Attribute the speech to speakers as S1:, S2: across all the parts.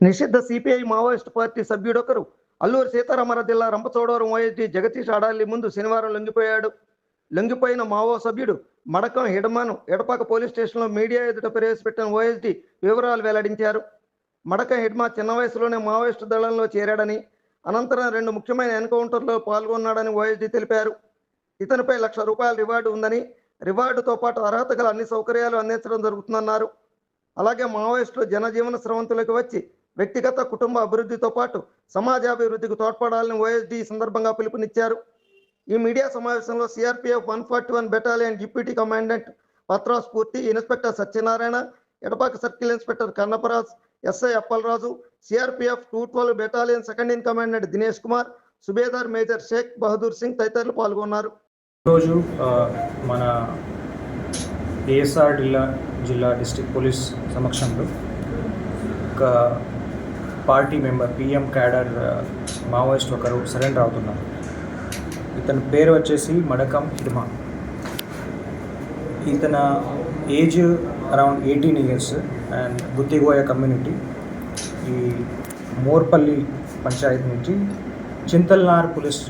S1: నిషిద్ధ CPI Maoist party సభ్యుడొకరు. అల్లూరు సీతారామర జిల్లా రంపచోడవరం ఓఎస్డి జగదీష్ అడాలి ముందు శనివారం లొంగిపోయాడు. లొంగిపోయిన మావో సభ్యుడు మడకం హిడమాను ఎడపాక పోలీస్ స్టేషన్లో మీడియా ఎదుట ప్రవేశపెట్టిన ఓఎస్డి వివరాలు వెల్లడించారు. మడకం హిడ్మా చిన్న వయసులోనే మావోయిస్టు దళంలో చేరాడని అనంతరం రెండు ముఖ్యమైన ఎన్కౌంటర్లో పాల్గొన్నాడని ఓఎస్డి తెలిపారు. ఇతనిపై లక్ష రూపాయల రివార్డు ఉందని రివార్డుతో పాటు అర్హత గల అన్ని సౌకర్యాలు అందించడం జరుగుతుందన్నారు. అలాగే మావోయిస్టులు జనజీవన స్రవంతులకు వచ్చి వ్యక్తిగత కుటుంబ అభివృద్ధితో పాటు సమాజాభివృద్ధికి తోడ్పడాలని ఓఎస్డీ సందర్భంగా పిలుపునిచ్చారు. ఈ మీడియా సమావేశంలో CRPF one forty one battalion deputy commandant Patra Spurthi inspector Satyanarayana Edapaka circle inspector Kannaparaj SI Appalaraju CRPF two twelve battalion second in commandant Dinesh Kumar subedar major Shaik Bahadur Singh తదితరులు పాల్గొన్నారు.
S2: ఈరోజు మన ASR జిల్లా జిల్లా district police సమక్షంలో ఒక party member PM cadre Maoist ఒకరు surrender అవుతున్నారు. ఇతని పేరు వచ్చేసి Madakam Hidma ఇతన age around eighteen years and Guttikoya community. ఈ మోర్పల్లి పంచాయతీ నుంచి చింతల్నార్ పోలీస్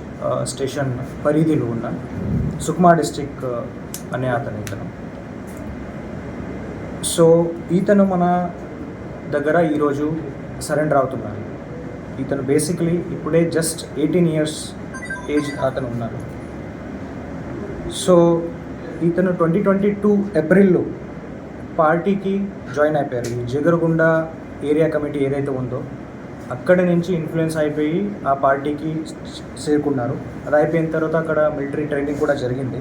S2: స్టేషన్ పరిధిలో ఉన్న సుక్మా డిస్టిక్ అనే అతను ఇతను. సో ఈతను మన దగ్గర ఈరోజు సరెండర్ అవుతున్నారు ఇతను బేసిక్లీ ఇప్పుడే జస్ట్ ఎయిటీన్ ఇయర్స్ ఏజ్ అతను ఉన్నారు సో ఇతను ట్వంటీ ట్వంటీ టూ ఏప్రిల్లో పార్టీకి జాయిన్ అయిపోయారు. ఈ జగరగుండ ఏరియా కమిటీ ఏదైతే ఉందో అక్కడ నుంచి ఇన్ఫ్లుయెన్స్ అయిపోయి ఆ పార్టీకి చేరుకున్నారు. అది అయిపోయిన తర్వాత అక్కడ మిలిటరీ ట్రైనింగ్ కూడా జరిగింది.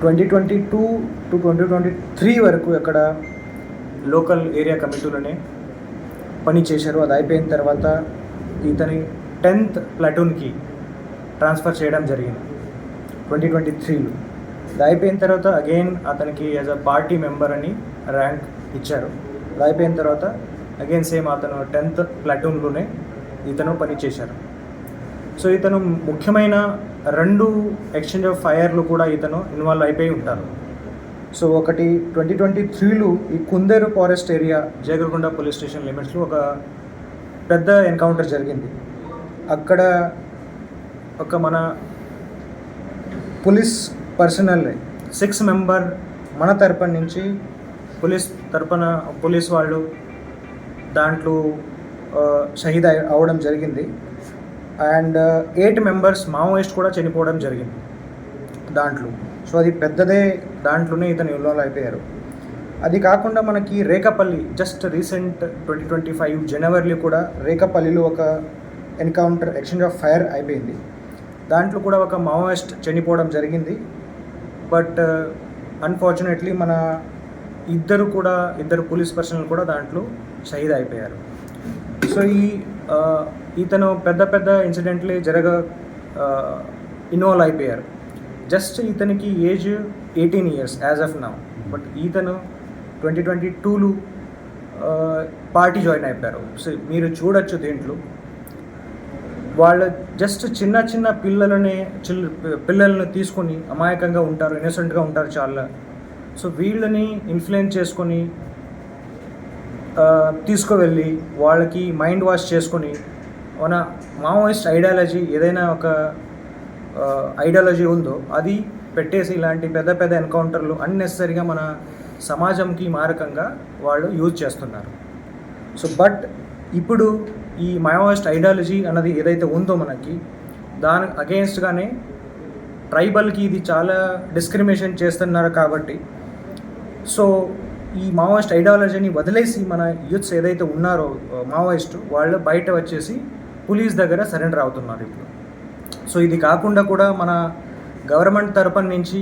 S2: Twenty twenty two to twenty twenty three వరకు అక్కడ లోకల్ ఏరియా కమిటీలోనే పని చేశారు అది అయిపోయిన తర్వాత ఇతని టెన్త్ ప్లాటూన్కి ట్రాన్స్ఫర్ చేయడం జరిగింది ట్వంటీ ట్వంటీ త్రీలో. అది అయిపోయిన తర్వాత అగైన్ అతనికి యాజ్ అ పార్టీ మెంబర్ అని ర్యాంక్ ఇచ్చారు. అది అయిపోయిన తర్వాత అగైన్ సేమ్ అతను టెన్త్ ప్లాటూన్లోనే ఇతను పని చేశారు. సో ఇతను ముఖ్యమైన రెండు ఎక్స్చేంజ్ ఆఫ్ ఫైర్లు కూడా ఇతను ఇన్వాల్వ్ అయిపోయి ఉంటారు. సో ఒకటి ట్వంటీ ట్వంటీ త్రీలో ఈ Kunderu forest area Jayagurukonda police station లిమిట్స్లో ఒక పెద్ద ఎన్కౌంటర్ జరిగింది. అక్కడ ఒక మన పోలీస్ పర్సనల్ సిక్స్ మెంబర్ మన తరపున నుంచి పోలీస్ తరపున పోలీస్ వాళ్ళు దాంట్లో షహీద్ అవడం జరిగింది. అండ్ ఎయిట్ మెంబర్స్ మావోయిస్ట్ కూడా చనిపోవడం జరిగింది దాంట్లో. సో అది పెద్దదే దాంట్లోనే ఇతను ఇన్వాల్వ్ అయిపోయారు. అది కాకుండా మనకి Rekapalli just recent twenty twenty five జనవరిలో కూడా రేకపల్లిలో ఒక ఎన్కౌంటర్ ఎక్స్చేంజ్ ఆఫ్ ఫైర్ అయిపోయింది. దాంట్లో కూడా ఒక మావోయిస్ట్ చనిపోవడం జరిగింది. బట్ అన్ఫార్చునేట్లీ uh, మన ఇద్దరు కూడా ఇద్దరు పోలీస్ పర్సనల్ కూడా దాంట్లో షహీద్ అయిపోయారు. సో ఈ uh, ఇతను పెద్ద పెద్ద ఇన్సిడెంట్లే జరగ uh, ఇన్వాల్వ్ అయిపోయారు. జస్ట్ ఇతనికి age eighteen years as of now. But ఇతను ట్వంటీ ట్వంటీ టూలో పార్టీ జాయిన్ అయిపోయారు. సో మీరు చూడొచ్చు దీంట్లో. వాళ్ళు జస్ట్ చిన్న చిన్న పిల్లలని చిల్ పిల్లలను తీసుకొని అమాయకంగా ఉంటారు ఇన్నోసెంట్గా ఉంటారు చాలా. సో వీళ్ళని ఇన్ఫ్లుయెన్స్ చేసుకొని తీసుకువెళ్ళి వాళ్ళకి మైండ్ వాష్ చేసుకొని మన మావోయిస్ట్ ఐడియాలజీ ఏదైనా ఒక ఐడియాలజీ ఉందో అది పెట్టేసి ఇలాంటి పెద్ద పెద్ద ఎన్కౌంటర్లు అన్నెసరీగా మన సమాజంకి మారకంగా వాళ్ళు యూజ్ చేస్తున్నారు. సో బట్ ఇప్పుడు ఈ మావోయిస్ట్ ఐడియాలజీ అన్నది ఏదైతే ఉందో మనకి దాని అగేన్స్ట్గానే ట్రైబల్కి ఇది చాలా డిస్క్రిమినేషన్ చేస్తున్నారు కాబట్టి సో ఈ మావోయిస్ట్ ఐడియాలజీని వదిలేసి మన యూత్స్ ఏదైతే ఉన్నారో మావోయిస్ట్ వాళ్ళు బయట వచ్చేసి పోలీస్ దగ్గర సరెండర్ అవుతున్నారు ఇప్పుడు. సో ఇది కాకుండా కూడా మన గవర్నమెంట్ తరపున నుంచి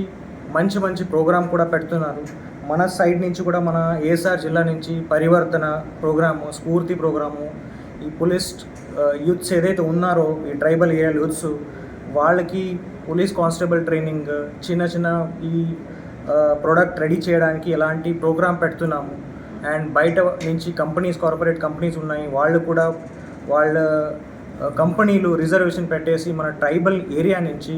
S2: మంచి మంచి ప్రోగ్రామ్ కూడా పెడుతున్నారు. మన సైడ్ నుంచి కూడా మన ఏఎస్ఆర్ జిల్లా నుంచి పరివర్తన ప్రోగ్రాము స్ఫూర్తి ప్రోగ్రాము ఈ పోలీస్ యూత్స్ ఏదైతే ఉన్నారో ఈ ట్రైబల్ ఏరియా యూత్స్ వాళ్ళకి పోలీస్ కానిస్టేబుల్ ట్రైనింగ్ చిన్న చిన్న ఈ ప్రోడక్ట్ రెడీ చేయడానికి ఎలాంటి ప్రోగ్రామ్ పెడుతున్నాము. అండ్ బయట నుంచి కంపెనీస్ కార్పొరేట్ కంపెనీస్ ఉన్నాయి వాళ్ళు కూడా వాళ్ళ కంపెనీలు రిజర్వేషన్ పెట్టేసి మన ట్రైబల్ ఏరియా నుంచి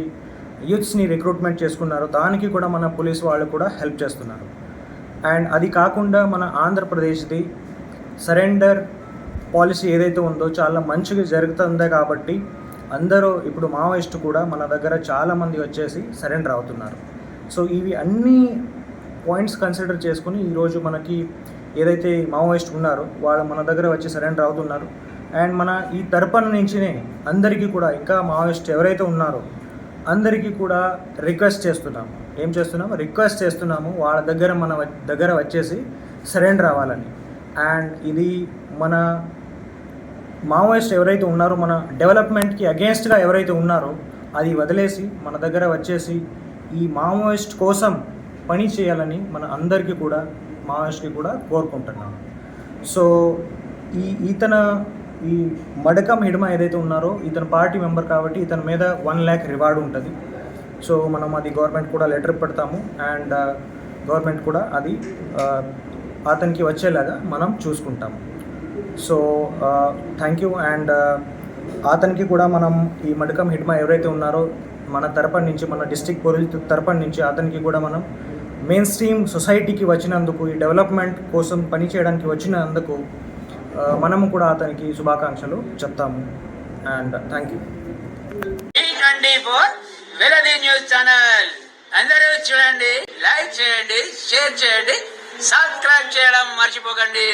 S2: యూత్స్ని రిక్రూట్మెంట్ చేసుకున్నారు. దానికి కూడా మన పోలీస్ వాళ్ళు కూడా హెల్ప్ చేస్తున్నారు. అండ్ అది కాకుండా మన ఆంధ్రప్రదేశ్ది సరెండర్ పాలసీ ఏదైతే ఉందో చాలా మంచిగా జరుగుతుందే కాబట్టి అందరూ ఇప్పుడు మావోయిస్ట్ కూడా మన దగ్గర చాలామంది వచ్చేసి సరెండర్ అవుతున్నారు. సో ఇవి అన్ని పాయింట్స్ కన్సిడర్ చేసుకుని ఈరోజు మనకి ఏదైతే మావోయిస్ట్ ఉన్నారో వాళ్ళు మన దగ్గర వచ్చి సరెండర్ అవుతున్నారు. అండ్ మన ఈ తరపున నుంచినే అందరికీ కూడా ఇంకా మావోయిస్ట్ ఎవరైతే ఉన్నారో అందరికీ కూడా రిక్వెస్ట్ చేస్తున్నాము ఏం చేస్తున్నాము రిక్వెస్ట్ చేస్తున్నాము. వాళ్ళ దగ్గర మన దగ్గర వచ్చేసి సరెండర్ అవ్వాలని. అండ్ ఇది మన మావోయిస్ట్ ఎవరైతే ఉన్నారో మన డెవలప్మెంట్కి అగేన్స్ట్గా ఎవరైతే ఉన్నారో అది వదిలేసి మన దగ్గర వచ్చేసి ఈ మావోయిస్ట్ కోసం పని చేయాలని మన అందరికీ కూడా మావోయిస్ట్కి కూడా కోరుకుంటున్నాము సో ఈ ఇతన ఈ మడకం హిడమ ఏదైతే ఉన్నారో ఇతను పార్టీ మెంబర్ కాబట్టి ఇతని మీద వన్ ల్యాక్ రివార్డ్ ఉంటుంది. సో మనం అది గవర్నమెంట్ కూడా లెటర్ పెడతాము. అండ్ గవర్నమెంట్ కూడా అది అతనికి వచ్చేలాగా మనం చూసుకుంటాము. So thank you. అండ్ అతనికి కూడా మనం ఈ మడకం హిడ్మా ఎవరైతే ఉన్నారో మన తరపున నుంచి మన డిస్ట్రిక్ట్ పోలీస్ తరపున నుంచి అతనికి కూడా మనం మెయిన్ స్ట్రీమ్ సొసైటీకి వచ్చినందుకు ఈ డెవలప్మెంట్ కోసం పని చేయడానికి వచ్చినందుకు మనము కూడా అతనికి శుభాకాంక్షలు చెప్తాము. And thank you
S3: Veladi news channel. అందరూ చూడండి లైక్ చేయండి షేర్ చేయండి సబ్స్క్రైబ్ చేయడం మర్చిపోకండి.